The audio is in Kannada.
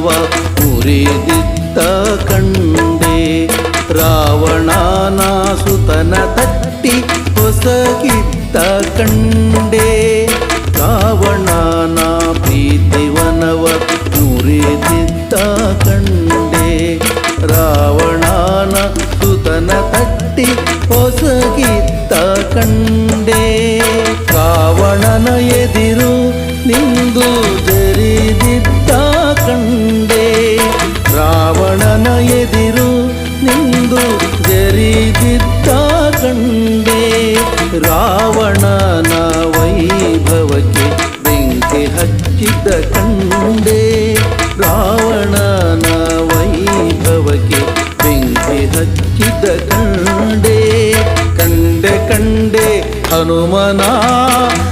ಮುರಿದಿದ್ದ ಕಂಡೆ ರಾವಣನ ಸುತನ ತಟ್ಟಿ ಹೊಸಗಿದ್ದ ಕಂಡೆ ರಾವಣನ ಪ್ರೀತಿವನವ ಮುರಿದಿದ್ದ ಕಂಡೆ ರಾವಣನ ಸುತನ ತಟ್ಟಿ ಹೊಸಗಿದ್ದ ಕಂಡೆ ರಾವಣನ ಎದಿರು ನಿಂದು ಜರಿದಿದ್ದ ನಿಂದು ಜರಿದಿದ್ದ ಕಂಡೆ ರಾವಣನ ವೈಭವಕ್ಕೆ ಬೆಂಕಿ ಹಚ್ಚಿದ್ದ ಕಂಡೆ ರಾವಣನ ವೈಭವಕ್ಕೆ ಬೆಂಕಿ ಹಚ್ಚಿದ್ದ ಕಂಡೆ ಕಂಡೆ ಕಂಡೆ ಹನುಮನ ಕರುಣೆನ ಕಂಡೆ